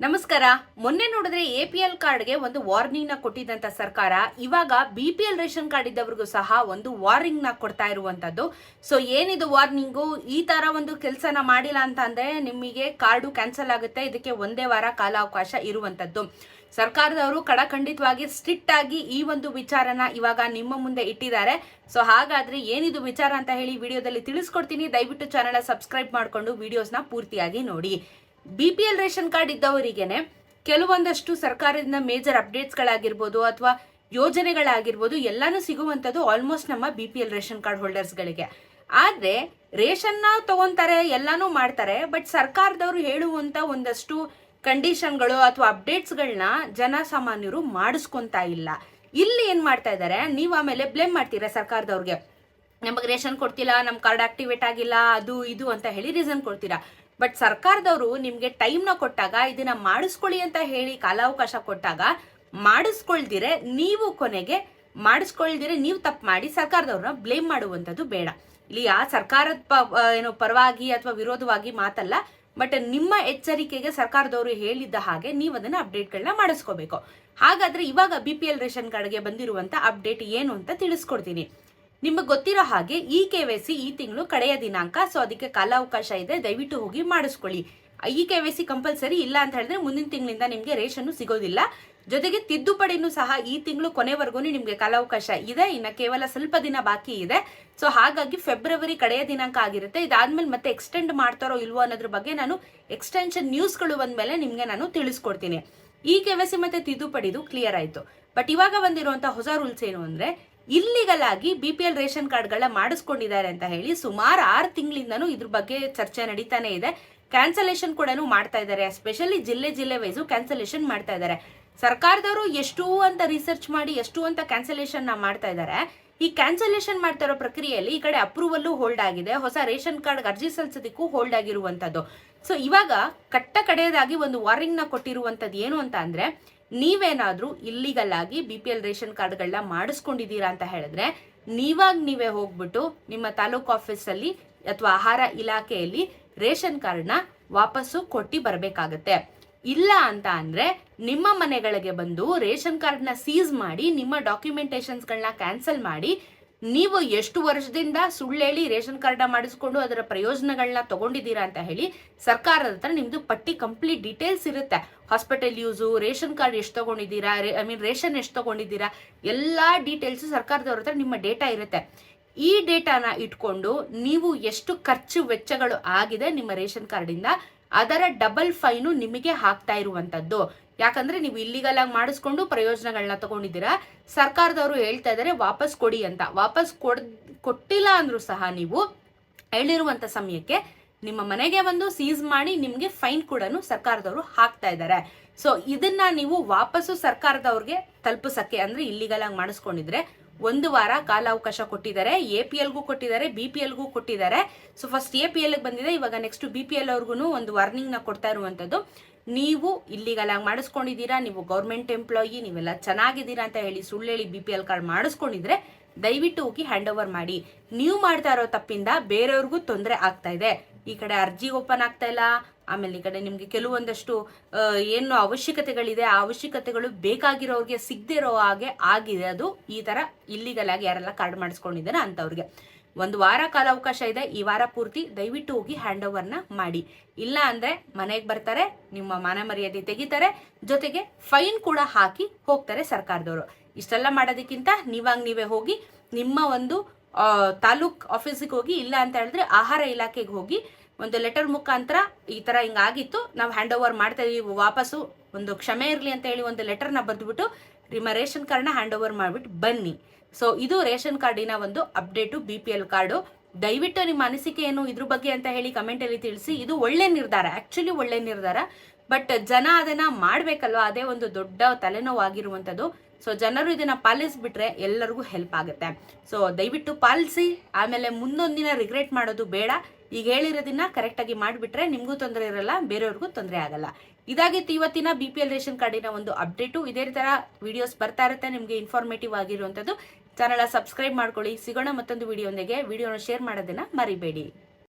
ನಮಸ್ಕಾರ. ಮೊನ್ನೆ ನೋಡಿದ್ರೆ ಎ ಪಿ ಎಲ್ ಕಾರ್ಡ್ಗೆ ಒಂದು ವಾರ್ನಿಂಗ್ನ ಕೊಟ್ಟಿದ್ದಂತ ಸರ್ಕಾರ. ಇವಾಗ B P L ration card ಇದ್ದವ್ರಿಗೂ ಸಹ ಒಂದು ವಾರ್ನಿಂಗ್ನ ಕೊಡ್ತಾ ಇರುವಂತದ್ದು. ಸೊ ಏನಿದು ವಾರ್ನಿಂಗು? ಈ ತರ ಒಂದು ಕೆಲಸನ ಮಾಡಿಲ್ಲ ಅಂತ ಅಂದ್ರೆ ನಿಮಗೆ ಕಾರ್ಡು ಕ್ಯಾನ್ಸಲ್ ಆಗುತ್ತೆ. ಇದಕ್ಕೆ ಒಂದೇ ವಾರ ಕಾಲಾವಕಾಶ ಇರುವಂತದ್ದು. ಸರ್ಕಾರದವರು ಕಡಖಂಡಿತವಾಗಿ ಸ್ಟ್ರಿಕ್ಟ್ ಆಗಿ ಈ ಒಂದು ವಿಚಾರನ ಇವಾಗ ನಿಮ್ಮ ಮುಂದೆ ಇಟ್ಟಿದ್ದಾರೆ. ಸೊ ಹಾಗಾದ್ರೆ ಏನಿದು ವಿಚಾರ ಅಂತ ಹೇಳಿ ವಿಡಿಯೋದಲ್ಲಿ ತಿಳಿಸ್ಕೊಡ್ತೀನಿ. ದಯವಿಟ್ಟು ಚಾನಲ್ ಸಬ್ಸ್ಕ್ರೈಬ್ ಮಾಡಿಕೊಂಡು ವಿಡಿಯೋಸ್ನ ಪೂರ್ತಿಯಾಗಿ ನೋಡಿ. B P L ration card ಇದ್ದವರಿಗೇನೆ ಕೆಲವೊಂದಷ್ಟು ಸರ್ಕಾರದಿಂದ ಮೇಜರ್ ಅಪ್ಡೇಟ್ಸ್ಗಳಾಗಿರ್ಬೋದು ಅಥವಾ ಯೋಜನೆಗಳಾಗಿರ್ಬೋದು ಎಲ್ಲಾನು ಸಿಗುವಂಥದ್ದು ಆಲ್ಮೋಸ್ಟ್ ನಮ್ಮ B P L ration card ಹೋಲ್ಡರ್ಸ್ಗಳಿಗೆ. ಆದರೆ ರೇಷನ್ನ ತಗೊಂತಾರೆ, ಎಲ್ಲಾನು ಮಾಡ್ತಾರೆ ಬಟ್ ಸರ್ಕಾರದವರು ಹೇಳುವಂಥ ಒಂದಷ್ಟು ಕಂಡೀಷನ್ಗಳು ಅಥವಾ ಅಪ್ಡೇಟ್ಸ್ಗಳನ್ನ ಜನಸಾಮಾನ್ಯರು ಮಾಡಿಸ್ಕೊತಾ ಇಲ್ಲ. ಇಲ್ಲಿ ಏನು ಮಾಡ್ತಾ ಇದ್ದಾರೆ? ನೀವು ಆಮೇಲೆ ಬ್ಲೇಮ್ ಮಾಡ್ತೀರಾ ಸರ್ಕಾರದವ್ರಿಗೆ? ನಮಗೆ ರೇಷನ್ ಕೊಡ್ತಿಲ್ಲ ನಮ್ಮ ಕಾರ್ಡ್ ಆಕ್ಟಿವೇಟ್ ಆಗಿಲ್ಲ, ಅದು ಇದು ಅಂತ ಹೇಳಿ ರೀಸನ್ ಕೊಡ್ತೀರಾ? ಬಟ್ ಸರ್ಕಾರದವರು ನಿಮಗೆ ಟೈಮ್ನ ಕೊಟ್ಟಾಗ, ಇದನ್ನ ಮಾಡಿಸ್ಕೊಳ್ಳಿ ಅಂತ ಹೇಳಿ ಕಾಲಾವಕಾಶ ಕೊಟ್ಟಾಗ, ಮಾಡಿಸ್ಕೊಳ್ದಿರೆ ನೀವು ಕೊನೆಗೆ, ಮಾಡಿಸ್ಕೊಳ್ದಿರೆ ನೀವು ತಪ್ಪು ಮಾಡಿ ಸರ್ಕಾರದವ್ರನ್ನ ಬ್ಲೇಮ್ ಮಾಡುವಂಥದ್ದು ಬೇಡ. ಇಲ್ಲಿ ಆ ಸರ್ಕಾರದ ಪ ಏನು ಪರವಾಗಿ ಅಥವಾ ವಿರೋಧವಾಗಿ ಮಾತಲ್ಲ ಬಟ್ ನಿಮ್ಮ ಎಚ್ಚರಿಕೆಗೆ ಸರ್ಕಾರದವರು ಹೇಳಿದ್ದ ಹಾಗೆ ನೀವು ಅದನ್ನ ಅಪ್ಡೇಟ್ಗಳನ್ನ ಮಾಡಿಸ್ಕೋಬೇಕು. ಹಾಗಾದ್ರೆ ಇವಾಗ ಬಿ ಪಿ ಎಲ್ ರೇಷನ್ ಕಾರ್ಡ್ಗೆ ಬಂದಿರುವಂತ ಅಪ್ಡೇಟ್ ಏನು ಅಂತ ತಿಳಿಸ್ಕೊಡ್ತೀನಿ. ನಿಮಗೆ ಗೊತ್ತಿರೋ ಹಾಗೆ ಈ ಕೆ ವೈ ಸಿ ಈ ತಿಂಗಳು ಕಡೆಯ ದಿನಾಂಕ, ಸೊ ಅದಕ್ಕೆ ಕಾಲಾವಕಾಶ ಇದೆ, ದಯವಿಟ್ಟು ಹೋಗಿ ಮಾಡಿಸ್ಕೊಳ್ಳಿ. ಈ ಕೆ ವೈ ಸಿ ಕಂಪಲ್ಸರಿ ಇಲ್ಲ ಅಂತ ಹೇಳಿದ್ರೆ ಮುಂದಿನ ತಿಂಗಳಿಂದ ನಿಮಗೆ ರೇಷನ್ ಸಿಗೋದಿಲ್ಲ. ಜೊತೆಗೆ ತಿದ್ದುಪಡಿನೂ ಸಹ ಈ ತಿಂಗಳು ಕೊನೆವರೆಗೂ ನಿಮಗೆ ಕಾಲಾವಕಾಶ ಇದೆ, ಇನ್ನು ಕೇವಲ ಸ್ವಲ್ಪ ದಿನ ಬಾಕಿ ಇದೆ. ಸೊ ಹಾಗಾಗಿ ಫೆಬ್ರವರಿ ಕಡೆಯ ದಿನಾಂಕ ಆಗಿರುತ್ತೆ. ಇದಾದ್ಮೇಲೆ ಮತ್ತೆ ಎಕ್ಸ್ಟೆಂಡ್ ಮಾಡ್ತಾರೋ ಇಲ್ವೋ ಅನ್ನೋದ್ರ ಬಗ್ಗೆ ನಾನು ಎಕ್ಸ್ಟೆನ್ಷನ್ ನ್ಯೂಸ್ಗಳು ಬಂದಮೇಲೆ ನಿಮಗೆ ನಾನು ತಿಳಿಸ್ಕೊಡ್ತೀನಿ. ಈ ಕೆ ವೈ ಸಿ ಮತ್ತೆ ತಿದ್ದುಪಡಿದು ಕ್ಲಿಯರ್ ಆಯಿತು. ಬಟ್ ಇವಾಗ ಬಂದಿರುವಂಥ ಹೊಸ ರೂಲ್ಸ್ ಏನು ಅಂದ್ರೆ ಇಲ್ಲಿಗಲ್ ಆಗಿ ಬಿ ಪಿ ಎಲ್ ರೇಷನ್ ಕಾರ್ಡ್ಗಳನ್ನ ಮಾಡಿಸ್ಕೊಂಡಿದ್ದಾರೆ ಅಂತ ಹೇಳಿ ಸುಮಾರು ಆರು ತಿಂಗಳಿಂದನು ಇದ್ರ ಬಗ್ಗೆ ಚರ್ಚೆ ನಡೀತಾನೆ ಇದೆ. ಕ್ಯಾನ್ಸಲೇಷನ್ ಕೂಡ ಮಾಡ್ತಾ ಇದ್ದಾರೆ. ಎಸ್ಪೆಷಲಿ ಜಿಲ್ಲೆ ಜಿಲ್ಲೆ ವೈಸು ಕ್ಯಾನ್ಸಲೇಷನ್ ಮಾಡ್ತಾ ಇದ್ದಾರೆ. ಸರ್ಕಾರದವರು ಎಷ್ಟು ಅಂತ ರಿಸರ್ಚ್ ಮಾಡಿ, ಎಷ್ಟು ಅಂತ ಕ್ಯಾನ್ಸಲೇಷನ್ನ ಮಾಡ್ತಾ ಇದ್ದಾರೆ. ಈ ಕ್ಯಾನ್ಸಲೇಷನ್ ಮಾಡ್ತಾ ಇರೋ ಪ್ರಕ್ರಿಯೆಯಲ್ಲಿ ಈ ಕಡೆ ಅಪ್ರೂವಲ್ಲು ಹೋಲ್ಡ್ ಆಗಿದೆ. ಹೊಸ ರೇಷನ್ ಕಾರ್ಡ್ ಅರ್ಜಿ ಸಲ್ಲಿಸೋದಕ್ಕೂ ಹೋಲ್ಡ್ ಆಗಿರುವಂತದ್ದು ಸೊ ಇವಾಗ ಕಟ್ಟ ಕಡೆಯದಾಗಿ ಒಂದು ವಾರ್ನಿಂಗ್ನ ಕೊಟ್ಟಿರುವಂತದ್ದು ಏನು ಅಂತ ಅಂದ್ರೆ ನೀವೇನಾದ್ರೂ ಇಲ್ಲಿಗಲ್ ಆಗಿ ಬಿ ಪಿ ಎಲ್ ರೇಷನ್ ಕಾರ್ಡ್ಗಳನ್ನ ಮಾಡಿಸ್ಕೊಂಡಿದ್ದೀರಾ ಅಂತ ಹೇಳಿದ್ರೆ, ನೀವಾಗ ನೀವೇ ಹೋಗ್ಬಿಟ್ಟು ನಿಮ್ಮ ತಾಲೂಕು ಆಫೀಸಲ್ಲಿ ಅಥವಾ ಆಹಾರ ಇಲಾಖೆಯಲ್ಲಿ ರೇಷನ್ ಕಾರ್ಡ್ನ ವಾಪಸ್ಸು ಕೊಟ್ಟು ಬರಬೇಕಾಗತ್ತೆ. ಇಲ್ಲ ಅಂತ ಅಂದರೆ ನಿಮ್ಮ ಮನೆಗಳಿಗೆ ಬಂದು ರೇಷನ್ ಕಾರ್ಡ್ನ ಸೀಸ್ ಮಾಡಿ, ನಿಮ್ಮ ಡಾಕ್ಯುಮೆಂಟೇಷನ್ಸ್ಗಳನ್ನ ಕ್ಯಾನ್ಸಲ್ ಮಾಡಿ ನೀವು ಎಷ್ಟು ವರ್ಷದಿಂದ ಸುಳ್ಳೇಳಿ ರೇಷನ್ ಕಾರ್ಡ್ ಮಾಡಿಸ್ಕೊಂಡು ಅದರ ಪ್ರಯೋಜನಗಳನ್ನ ತಗೊಂಡಿದ್ದೀರಾ ಅಂತ ಹೇಳಿ ಸರ್ಕಾರದ ಹತ್ರ ನಿಮ್ದು ಪಟ್ಟಿ ಕಂಪ್ಲೀಟ್ ಡೀಟೇಲ್ಸ್ ಇರುತ್ತೆ. ಹಾಸ್ಪಿಟಲ್ ಯೂಸು, ರೇಷನ್ ಕಾರ್ಡ್ ಎಷ್ಟು ತಗೊಂಡಿದ್ದೀರಾ ಐ ಮೀನ್ ರೇಷನ್ ಎಷ್ಟು ತಗೊಂಡಿದ್ದೀರಾ, ಎಲ್ಲಾ ಡೀಟೇಲ್ಸ್ ಸರ್ಕಾರದವ್ರ ಹತ್ರ ನಿಮ್ಮ ಡೇಟಾ ಇರುತ್ತೆ. ಈ ಡೇಟಾನ ಇಟ್ಕೊಂಡು ನೀವು ಎಷ್ಟು ಖರ್ಚು ವೆಚ್ಚಗಳು ಆಗಿದೆ ನಿಮ್ಮ ರೇಷನ್ ಕಾರ್ಡಿಂದ, ಅದರ ಡಬಲ್ ಫೈನು ನಿಮಗೆ ಹಾಕ್ತಾ ಇರುವಂತದ್ದು ಯಾಕಂದ್ರೆ ನೀವು ಇಲ್ಲಿಗಲ್ ಆಗಿ ಮಾಡಿಸ್ಕೊಂಡು ಪ್ರಯೋಜನಗಳನ್ನ ತಗೊಂಡಿದ್ದೀರಾ? ಸರ್ಕಾರದವರು ಹೇಳ್ತಾ ಇದ್ದಾರೆ ವಾಪಸ್ ಕೊಡಿ ಅಂತ. ವಾಪಸ್ ಕೊಡ್, ಕೊಟ್ಟಿಲ್ಲ ಅಂದ್ರೂ ಸಹ ನೀವು ಹೇಳಿರುವಂತ ಸಮಯಕ್ಕೆ ನಿಮ್ಮ ಮನೆಗೆ ಬಂದು ಸೀಸ್ ಮಾಡಿ ನಿಮಗೆ ಫೈನ್ ಕೂಡ ಸರ್ಕಾರದವರು ಹಾಕ್ತಾ ಇದ್ದಾರೆ ಸೊ ಇದನ್ನ ನೀವು ವಾಪಸ್ಸು ಸರ್ಕಾರದವ್ರಿಗೆ ತಲುಪಿಸಕ್ಕೆ ಅಂದ್ರೆ ಇಲ್ಲಿಗಲ್ ಆಗಿ ಮಾಡಿಸ್ಕೊಂಡಿದ್ರೆ ಒಂದು ವಾರ ಕಾಲಾವಕಾಶ ಕೊಟ್ಟಿದ್ದಾರೆ. ಎ ಪಿ ಎಲ್ಗೂ ಕೊಟ್ಟಿದ್ದಾರೆ, ಬಿ ಪಿ ಎಲ್ಗೂ ಕೊಟ್ಟಿದ್ದಾರೆ. ಸೊ ಫಸ್ಟ್ ಎ ಪಿ ಎಲ್ಗೆ ಬಂದಿದೆ. ಇವಾಗ ನೆಕ್ಸ್ಟ್ ಬಿ ಪಿ ಎಲ್ ಅವ್ರಿಗೂ ಒಂದು ವಾರ್ನಿಂಗ್ನ ಕೊಡ್ತಾ ಇರುವಂತದ್ದು ನೀವು ಇಲ್ಲಿಗಲ್ ಆಗಿ ಮಾಡಿಸ್ಕೊಂಡಿದ್ದೀರಾ? ನೀವು ಗೌರ್ಮೆಂಟ್ ಎಂಪ್ಲಾಯಿ ನೀವೆಲ್ಲ ಚೆನ್ನಾಗಿದ್ದೀರಾ ಅಂತ ಹೇಳಿ ಸುಳ್ಳು ಹೇಳಿ ಬಿ ಪಿ ಎಲ್ ಕಾರ್ಡ್ ಮಾಡಿಸ್ಕೊಂಡಿದ್ರೆ ದಯವಿಟ್ಟು ಹೋಗಿ ಹ್ಯಾಂಡ್ ಓವರ್ ಮಾಡಿ. ನೀವು ಮಾಡ್ತಾ ಇರೋ ತಪ್ಪಿಂದ ಬೇರೆಯವ್ರಿಗೂ ತೊಂದರೆ ಆಗ್ತಾ ಇದೆ. ಈ ಕಡೆ ಅರ್ಜಿ ಓಪನ್ ಆಗ್ತಾ ಇಲ್ಲ. ಆಮೇಲೆ ಈ ಕಡೆ ನಿಮಗೆ ಕೆಲವೊಂದಷ್ಟು ಏನು ಅವಶ್ಯಕತೆಗಳಿದೆ, ಆ ಅವಶ್ಯಕತೆಗಳು ಬೇಕಾಗಿರೋರಿಗೆ ಸಿಗದೆ ಇರೋ ಹಾಗೆ ಆಗಿದೆ. ಅದು ಈ ತರ ಇಲ್ಲಿಗಲ್ ಆಗಿ ಯಾರೆಲ್ಲ ಕಾರ್ಡ್ ಮಾಡಿಸ್ಕೊಂಡಿದ್ದಾರೆ ಅಂಥವ್ರಿಗೆ ಒಂದು ವಾರ ಕಾಲಾವಕಾಶ ಇದೆ, ಈ ವಾರ ಪೂರ್ತಿ ದಯವಿಟ್ಟು ಹೋಗಿ ಹ್ಯಾಂಡ್ ಓವರ್ನ ಮಾಡಿ. ಇಲ್ಲ ಅಂದ್ರೆ ಮನೆಗೆ ಬರ್ತಾರೆ, ನಿಮ್ಮ ಮಾನ ಮರ್ಯಾದೆ ತೆಗಿತಾರೆ, ಜೊತೆಗೆ ಫೈನ್ ಕೂಡ ಹಾಕಿ ಹೋಗ್ತಾರೆ ಸರ್ಕಾರದವರು. ಇಷ್ಟೆಲ್ಲ ಮಾಡೋದಕ್ಕಿಂತ ನೀವಾಗ ನೀವೇ ಹೋಗಿ, ನಿಮ್ಮ ಒಂದು ತಾಲೂಕ್ ಆಫೀಸಿಗೆ ಹೋಗಿ, ಇಲ್ಲ ಅಂತ ಹೇಳಿದ್ರೆ ಆಹಾರ ಇಲಾಖೆಗೆ ಹೋಗಿ ಒಂದು ಲೆಟರ್ ಮುಖಾಂತರ ಈ ತರ ಹಿಂಗಾಗಿತ್ತು ನಾವು ಹ್ಯಾಂಡ್ ಓವರ್ ಮಾಡ್ತಾ ಇದೀವಿ. ವಾಪಸ್ಸು ಒಂದು ಕ್ಷಮೆ ಇರಲಿ ಅಂತ ಹೇಳಿ ಒಂದು ಲೆಟರ್ನ ಬರೆದ್ಬಿಟ್ಟು ನಿಮ್ಮ ರೇಷನ್ ಕಾರ್ಡ್ನ ಹ್ಯಾಂಡ್ ಓವರ್ ಮಾಡಿಬಿಟ್ಟು ಬನ್ನಿ. ಸೊ ಇದು ರೇಷನ್ ಕಾರ್ಡಿನ ಒಂದು update B P L card ದಯವಿಟ್ಟು ನಿಮ್ಮ ಅನಿಸಿಕೆ ಏನು ಇದ್ರ ಬಗ್ಗೆ ಅಂತ ಹೇಳಿ ಕಮೆಂಟಲ್ಲಿ ತಿಳಿಸಿ. ಇದು ಒಳ್ಳೆ ನಿರ್ಧಾರ ಆ್ಯಕ್ಚುಲಿ ಒಳ್ಳೆ ನಿರ್ಧಾರ. ಬಟ್ ಜನ ಅದನ್ನ ಮಾಡ್ಬೇಕಲ್ವಾ? ಅದೇ ಒಂದು ದೊಡ್ಡ ತಲೆನೋವಾಗಿರುವಂಥದ್ದು ಸೊ ಜನರು ಇದನ್ನ ಪಾಲಿಸ್ಬಿಟ್ರೆ ಎಲ್ಲರಿಗೂ ಹೆಲ್ಪ್ ಆಗುತ್ತೆ. ಸೊ ದಯವಿಟ್ಟು ಪಾಲಿಸಿ, ಆಮೇಲೆ ಮುಂದೊಂದಿನ ರಿಗ್ರೆಟ್ ಮಾಡೋದು ಬೇಡ. ಈಗ ಹೇಳಿರೋದನ್ನ ಕರೆಕ್ಟಾಗಿ ಮಾಡಿಬಿಟ್ರೆ ನಿಮಗೂ ತೊಂದರೆ ಇರಲ್ಲ, ಬೇರೆಯವ್ರಿಗೂ ತೊಂದರೆ ಆಗಲ್ಲ. ಇದಾಗಿತ್ತು ಇವತ್ತಿನ ಬಿ ಪಿ ಎಲ್ ರೇಷನ್ ಕಾರ್ಡಿನ ಒಂದು ಅಪ್ಡೇಟು ಇದೇ ತರ ವಿಡಿಯೋಸ್ ಬರ್ತಾ ಇರುತ್ತೆ, ನಿಮಗೆ ಇನ್ಫಾರ್ಮೇಟಿವ್ ಆಗಿರುವಂಥದ್ದು. ಚಾನಲ್ ಸಬ್ಸ್ಕ್ರೈಬ್ ಮಾಡ್ಕೊಳ್ಳಿ. ಸಿಗೋಣ ಮತ್ತೊಂದು ವಿಡಿಯೋಂದಿಗೆ ವಿಡಿಯೋನ ಶೇರ್ ಮಾಡೋದನ್ನ ಮರಿಬೇಡಿ.